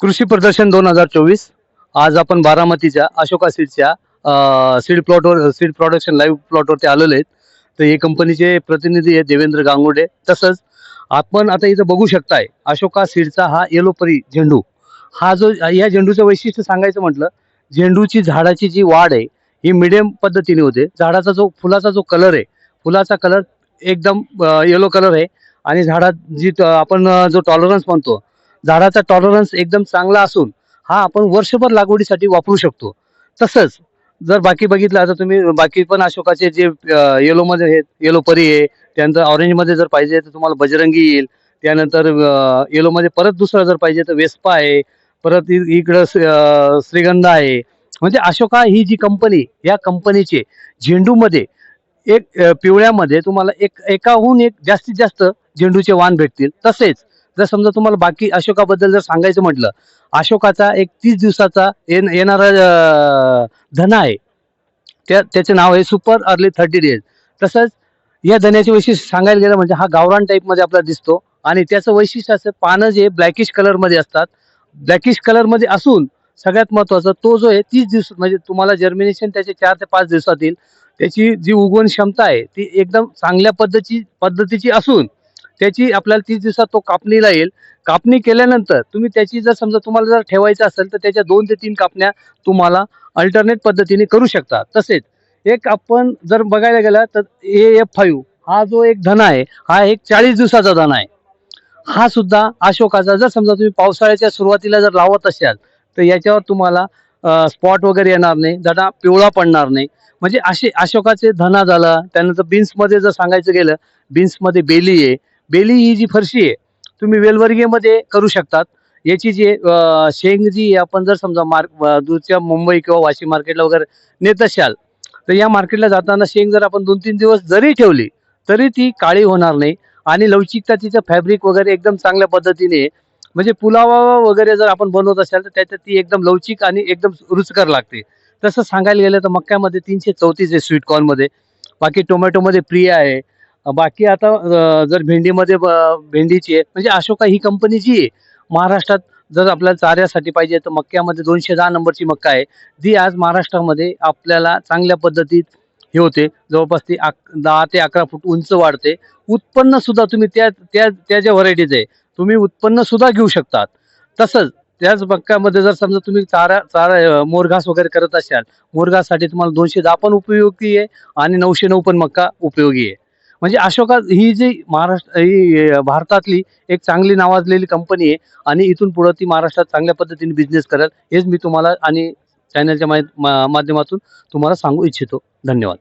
कृषी प्रदर्शन दोन हजार चोवीस. आज आपण बारामतीच्या अशोका सीडच्या सीड प्लॉटवर सीड प्रोडक्शन लाईव्ह प्लॉटवरती आलेले आहेत. तर हे कंपनीचे प्रतिनिधी आहेत देवेंद्र गांगुडे. तसंच आपण आता इथं बघू शकताय अशोका सीडचा हा येलोपरी झेंडू. हा जो या झेंडूचं वैशिष्ट्य सांगायचं म्हटलं झेंडूची झाडाची जी वाढ आहे ही मिडियम पद्धतीने होते. झाडाचा जो फुलाचा जो कलर आहे फुलाचा कलर एकदम येलो कलर आहे. आणि झाडात जी आपण जो टॉलरन्स म्हणतो झाडाचा टॉलरन्स एकदम चांगला असून हा आपण वर्षभर लागवडीसाठी वापरू शकतो. तसंच जर बाकी बघितलं आता तुम्ही बाकी पण अशोकाचे जे येलोमध्ये आहेत येलो परी आहे त्यानंतर ऑरेंजमध्ये जर पाहिजे तर तुम्हाला बजरंगी येईल. त्यानंतर येलोमध्ये परत दुसरा जर पाहिजे तर वेस्पा आहे. परत इकडं स- श्रीगंधा आहे. म्हणजे अशोका ही जी कंपनी या कंपनीचे झेंडूमध्ये एक पिवळ्यामध्ये तुम्हाला एक एकाहून एक जास्तीत जास्त झेंडूचे वाण भेटतील. तसेच जर समजा तुम्हाला बाकी अशोकाबद्दल जर सांगायचं म्हटलं अशोकाचा एक तीस दिवसाचा येण येणारा धना आहे. त्या त्याचे नाव आहे सुपर अर्ली थर्टी डेज. तसंच या धन्याचे वैशिष्ट्य सांगायला गेलं म्हणजे हा गावरान टाईपमध्ये आपला आपल्याला दिसतो आणि त्याचं वैशिष्ट्य असं पानं जे ब्लॅकिश कलरमध्ये असतात ब्लॅकिश कलरमध्ये असून सगळ्यात महत्वाचं तो जो आहे तीस दिवस म्हणजे तुम्हाला जर्मिनेशन त्याचे चार ते पाच दिवसात येईल त्याची जी उगवण क्षमता आहे ती एकदम चांगल्या पद्धतीची पद्धतीची असून त्याची आपल्याला तीस दिवसात तो कापणीला येईल. कापणी केल्यानंतर तुम्ही त्याची जर समजा तुम्हाला जर ठेवायचं असेल तर त्याच्या दोन ते तीन कापण्या तुम्हाला अल्टरनेट पद्धतीने करू शकता तसेच एक आपण जर बघायला गेला तर ए एफ फाईव्ह हा जो एक धना आहे हा एक चाळीस दिवसाचा धना आहे. हा सुद्धा अशोकाचा जर समजा तुम्ही पावसाळ्याच्या सुरुवातीला जर लावत असाल तर याच्यावर तुम्हाला स्पॉट वगैरे येणार नाही धना पिवळा पडणार नाही. म्हणजे असे अशोकाचे धना झालं त्यानंतर बीन्समध्ये जर सांगायचं गेलं बीन्समध्ये बेली आहे बेली ही जी फरशी आहे तुम्ही वेलवर्गीयमध्ये करू शकतात. याची जी शेंग जी आपण जर समजा मार्क दूरच्या मुंबई किंवा वाशिम मार्केटला वगैरे नेत असाल तर या मार्केटला जाताना शेंग जर आपण दोन तीन दिवस जरी ठेवली तरी ती काळी होणार नाही. आणि लवचिकता तिचं फॅब्रिक वगैरे एकदम चांगल्या पद्धतीने म्हणजे पुलावा वगैरे जर आपण बनवत असाल तर त्याच्यात ती एकदम लवचिक आणि एकदम रुचकर लागते. तसं सांगायला गेलं तर मक्यामध्ये तीनशे चौतीस आहे स्वीटकॉर्नमध्ये बाकी टोमॅटोमध्ये प्रिया आहे. बाकी आता जर भेंडीमध्ये ब- भेंडीची आहे म्हणजे अशोका ही कंपनीची आहे. महाराष्ट्रात जर आपल्याला चाऱ्यासाठी पाहिजे तर मक्यामध्ये दोनशे दहा नंबरची मक्का आहे. जी आज महाराष्ट्रामध्ये आपल्याला चांगल्या पद्धतीत हे होते. जवळपास ती अक दहा ते अकरा फूट उंच वाढते. उत्पन्न सुद्धा तुम्ही त्या त्या त्या ज्या व्हरायटीज आहे. तुम्ही उत्पन्न सुद्धा घेऊ शकतात. तसंच त्याच मक्कामध्ये जर समजा तुम्ही चारा चारा मोरघास वगैरे करत असाल मोरघाससाठी तुम्हाला दोनशे दहा पण उपयोगी आहे आणि नऊशे नऊ पण मक्का उपयोगी आहे. म्हणजे अशोका ही जी महाराष्ट्र ही भारतातली एक चांगली नावाजलेली कंपनी आहे आणि इथून पुढे ती महाराष्ट्रात चांगल्या पद्धतीने बिझनेस करेल हेच मी तुम्हाला आणि चॅनलच्या माध्यमातून तुम्हाला सांगू इच्छितो. धन्यवाद.